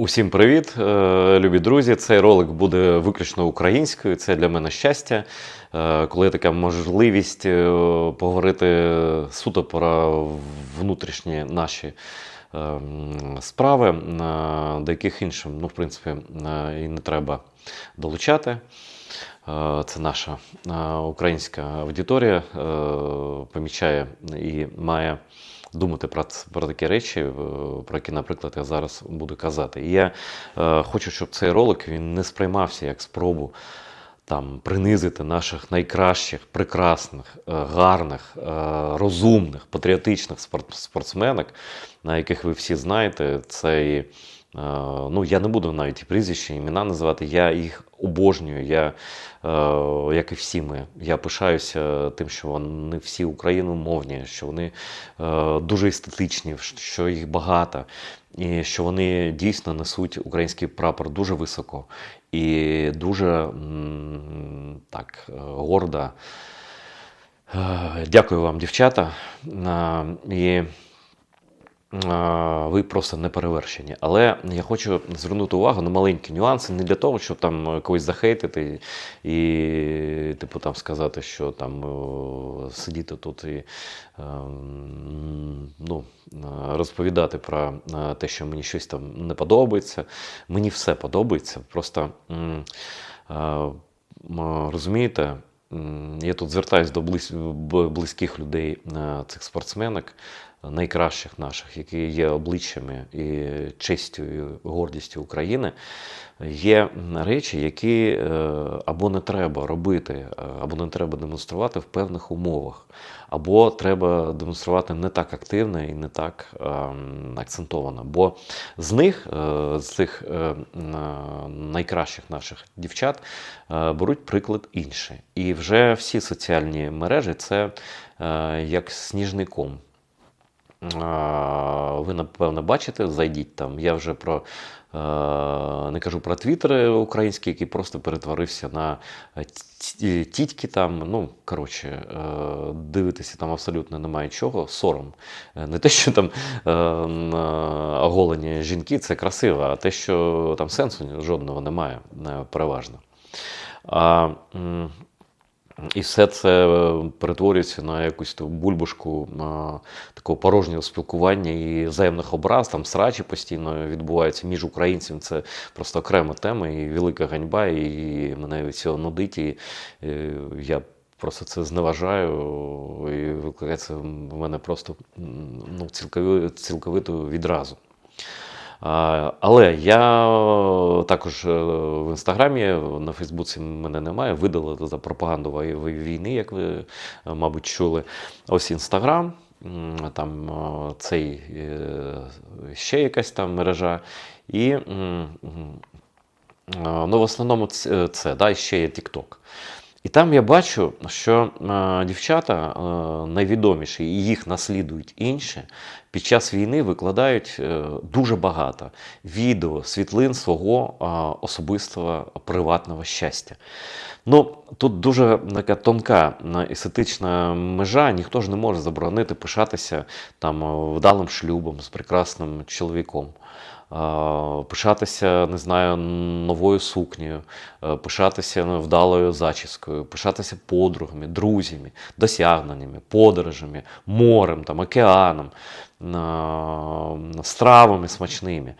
Усім привіт, е, любі друзі. Цей ролик буде виключно українською. Це для мене щастя, е, коли така можливість е, поговорити суто про внутрішні наші справи, до яких іншим, ну, в принципі, і не треба долучати. Це наша українська аудиторія помічає і має думати про, про такі речі, про які, наприклад, я зараз буду казати. І я е, хочу, щоб цей ролик він не сприймався як спробу там, принизити наших найкращих, прекрасних, е, гарних, е, розумних, патріотичних спорт, спортсменок, на яких ви всі знаєте. Це і Ну, я не буду навіть і прізвища, і імена називати. Я їх обожнюю. Я, е, як і всі ми, я пишаюся тим, що вони всі україномовні, що вони е, дуже естетичні, що їх багато, і що вони дійсно несуть український прапор дуже високо і дуже так е, гордо. Е, Дякую вам, дівчата. Е, І ви просто не перевершені. Але я хочу звернути увагу на маленькі нюанси, не для того, щоб там е, когось захейтити і, типу, там сказати, що там сидіти тут і ем, ну, е, розповідати про е, те, що мені щось там не подобається. Мені все подобається. Просто е, розумієте. Я тут звертаюся до близьких людей е, цих спортсменок, найкращих наших, які є обличчями і честю, і гордістю України. Є речі, які е, або не треба робити, е, або не треба демонструвати в певних умовах, або треба демонструвати не так активно і не так ем, акцентовано. Бо з них, е, з цих найкращих наших дівчат, беруть приклад інші. І вже всі соціальні мережі це як сніжний ком. А, Ви, напевно, бачите, зайдіть там. Я вже про е, не кажу про твіттер український, який просто перетворився на е, тітьки там. Ну, коротше, е, дивитися там абсолютно немає чого. Сором. Е, Не те, що там е, е, оголені жінки, це красиво, а те, що там сенсу жодного немає, е, переважно. А, і все це е, перетворюється на якусь ту бульбашку а, такого порожнього спілкування і взаємних образ. Там срачі постійно відбуваються між українцями. Це просто окрема тема і велика ганьба, і мене від цього нудить. І, е, я просто це зневажаю, і викликає в мене просто ну, цілкови- цілковиту відразу. Але я також е, в інстаграмі, на Фейсбуці мене немає, видалили за пропаганду війни, як ви, е, мабуть, чули. Ось інстаграм, там е, цей ще якась там мережа. І ну, в основному це да, ще є TikTok. І там я бачу, що е, дівчата е, найвідоміші, і їх наслідують інші, під час війни викладають е, дуже багато відео, світлин свого особистого приватного щастя. Ну, тут дуже така тонка естетична межа, ніхто ж не може заборонити пишатися там вдалим шлюбом з прекрасним чоловіком. Пишатися, не знаю, новою сукнею, е, пишатися вдалою зачіскою, пишатися подругами, друзями, досягненнями, подорожами, морем, там, океаном, стравами смачними.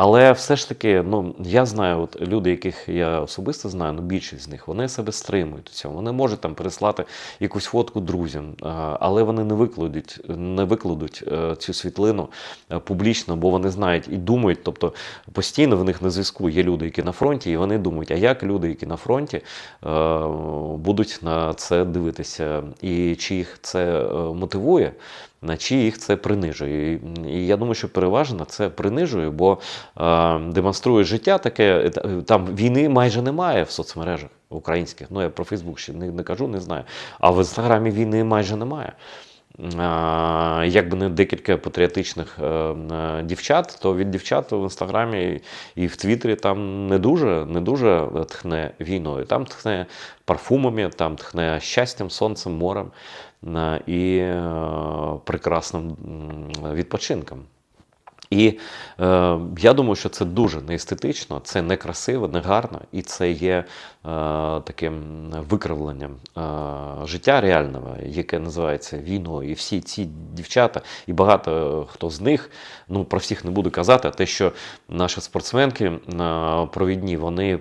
Але все ж таки, ну я знаю, от люди, яких я особисто знаю, ну більшість з них вони себе стримують у цьому. Вони можуть там переслати якусь фотку друзям, е, але вони не викладуть, не викладуть е, цю світлину е, публічно, бо вони знають і думають, тобто постійно в них на зв'язку є люди, які на фронті, і вони думають, а як люди, які на фронті, будуть на це дивитися, і чи їх це мотивує. На чи їх це принижує. І, я думаю, що переважно це принижує, бо е, демонструє життя таке. е, та- Там війни майже немає в соцмережах українських. Ну я про Фейсбук ще не, не кажу, не знаю. А в інстаграмі війни майже немає. А, Якби не декілька патріотичних е, е, дівчат, то від дівчат в інстаграмі і в Твіттері там не дуже, не дуже тхне війною. Там тхне парфумами, там тхне щастям, сонцем, морем е, і е, прекрасним відпочинком. І е, я думаю, що це дуже неестетично, це не красиво, не гарно, і це є е, таким викривленням е, життя реального, яке називається війною. І всі ці дівчата, і багато хто з них, ну про всіх не буду казати, а те, що наші спортсменки е, провідні, вони.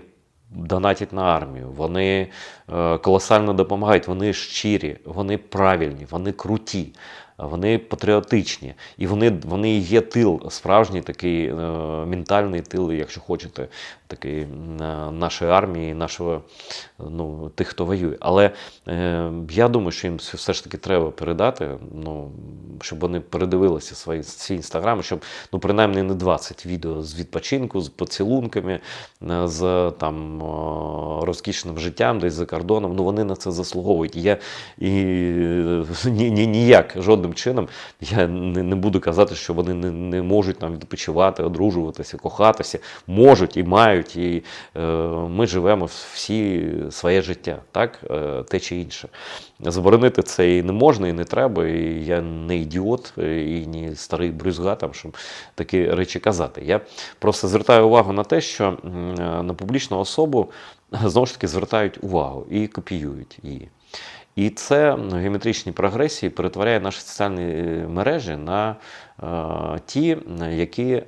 Донатять на армію, вони е, колосально допомагають, вони щирі, вони правильні, вони круті, вони патріотичні, і вони, вони є тил, справжній такий е, ментальний тил, якщо хочете, такий е, нашої армії, нашого ну, тих, хто воює. Але е, я думаю, що їм все ж таки треба передати, ну, щоб вони передивилися свої ці інстаграми, щоб ну, принаймні не 20 відео з відпочинку, з поцілунками, е, з там розкішним життям десь за кордоном. Ну вони на це заслуговують. Я і ні, ні, ніяк жодним чином я не, не буду казати, що вони не, не можуть там відпочивати, одружуватися, кохатися, можуть і мають. І е, ми живемо всі своє життя, так, е, те чи інше. Заборонити це і не можна, і не треба. І я не ідіот, і не старий брюзга, там, щоб такі речі казати. Я просто звертаю увагу на те, що е, на публічну особу знову ж таки звертають увагу і копіюють її. І це в геометричній прогресії перетворяє наші соціальні е, мережі на е, ті, які е,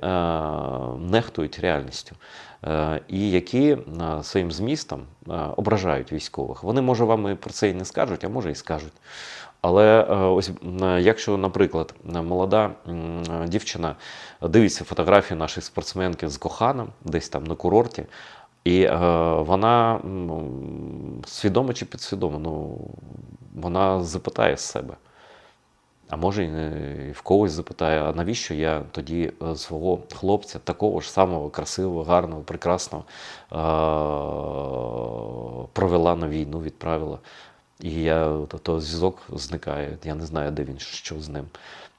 нехтують реальністю. е, І які своїм змістом е, ображають військових. Вони, може, вам і про це і не скажуть, а може і скажуть. Але ось якщо, наприклад, молода дівчина дивиться фотографії нашої спортсменки з коханом, десь там на курорті, і е, вона м, свідомо чи підсвідомо, ну, вона запитає з себе. А може, і в когось запитає, а навіщо я тоді е, свого хлопця, такого ж самого красивого, гарного, прекрасного, е, провела на війну, відправила. І я, то, то зв'язок зникає. Я не знаю, де він, що з ним.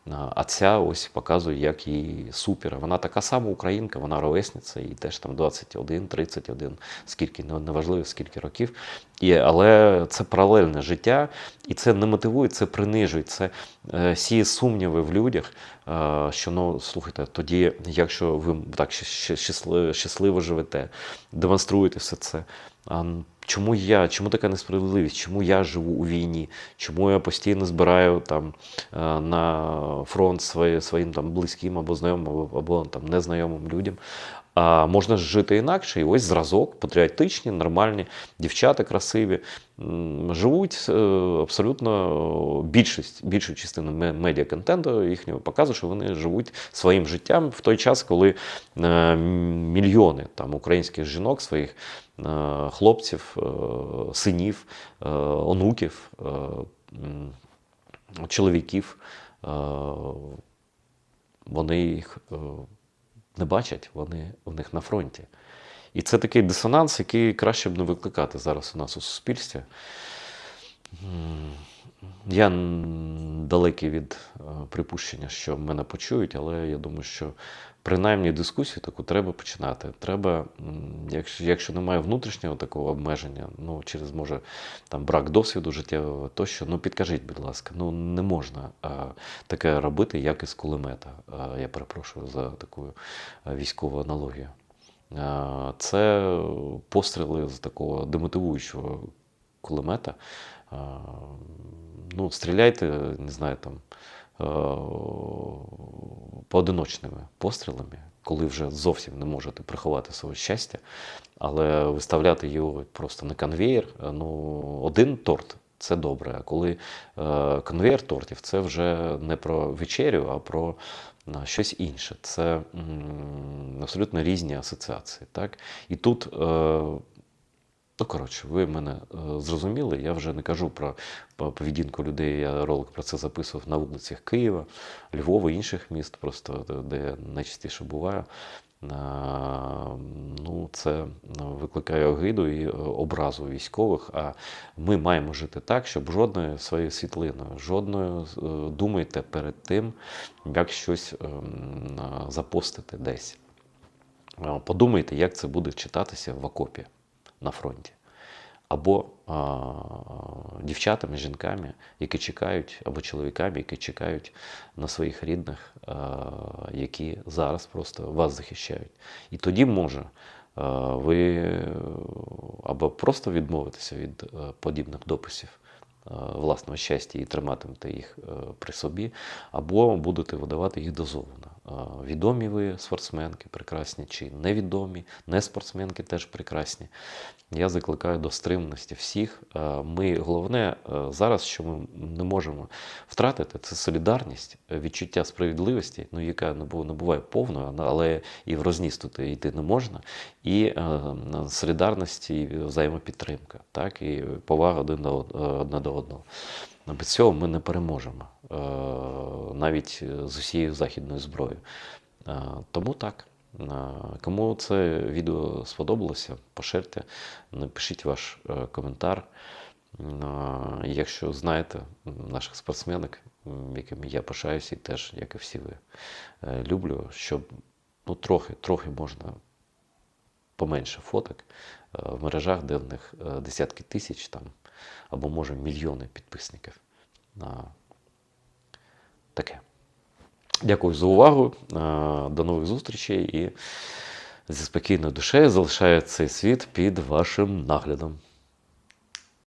А ця ось показує, як їй супер. Вона така сама українка, вона ровесниця, їй теж там 21, 31, скільки, неважливо, скільки років. І, але це паралельне життя, і це не мотивує, це принижує, це е, сіє сумніви в людях, е, що ну, слухайте, тоді, якщо ви так щасливо живете, демонструєте все це. Чому я, чому така несправедливість? Чому я живу у війні? Чому я постійно збираю там е, на фронт свої, своїм там близьким або знайомим, або, або там незнайомим людям? А можна жити інакше, і ось зразок, патріотичні, нормальні дівчата красиві, живуть е, абсолютно більшість, більшу частину ме- медіаконтенту їхнього показує, що вони живуть своїм життям в той час, коли е, мільйони там українських жінок, своїх е, хлопців, е, синів, е, онуків, е, чоловіків, е, вони їх е, не бачать, вони в них на фронті. І це такий дисонанс, який краще б не викликати зараз у нас у суспільстві. Я далекий від е, припущення, що мене почують, але я думаю, що принаймні дискусію таку треба починати. Треба, якщо, якщо немає внутрішнього такого обмеження, ну через може там брак досвіду життєвого, тощо, ну підкажіть, будь ласка, ну не можна а, таке робити, як із кулемета. А, я перепрошую за таку військову аналогію. А, Це постріли з такого демотивуючого кулемета. А, Ну, стріляйте, не знаю, там поодиночними пострілами, коли вже зовсім не можете приховати своє щастя, але виставляти його просто на конвеєр. е, Ну, один торт це добре. А коли е, конвеєр тортів, це вже не про вечерю, а про е, щось інше. Це абсолютно різні асоціації. Так? І тут. Е, Ну, коротше, ви мене е, зрозуміли. Я вже не кажу про поведінку людей. Я ролик про це записував на вулицях Києва, Львова, інших міст, просто де- я найчастіше буваю. Ну, це ну, викликає огиду і е, образу військових. А ми маємо жити так, щоб жодною своєю світлиною, жодною е, думайте перед тим, як щось ем, запостити десь. Подумайте, як це буде читатися в окопі на фронті. або а, дівчатами, жінками, які чекають, або чоловіками, які чекають на своїх рідних, а, які зараз просто вас захищають. І тоді може ви або просто відмовитеся від е, подібних дописів е, власного щастя і триматимете їх е, при собі, або будете видавати їх дозовано. Відомі ви спортсменки прекрасні, чи невідомі, не спортсменки теж прекрасні. Я закликаю до стримності всіх. Ми головне е, зараз, що ми не можемо втратити, це солідарність, відчуття справедливості, ну яка не буває повною, але і в розніс тут йти не можна, і е, солідарності, і взаємопідтримка, так і повага один до е, одного. Ну, Без цього ми не переможемо е, навіть з усією західною зброєю. Е, Тому так. Е, Кому це відео сподобалося, поширте, напишіть ваш коментар. Якщо знаєте наших спортсменок, якими я пишаюся, і теж, як і всі ви, люблю, щоб ну, трохи, трохи можна поменше фоток в мережах, де в них десятки тисяч там, або може мільйони підписників. Таке. Дякую за увагу. Е, До нових зустрічей і зі спокійною душею залишаю цей світ під вашим наглядом.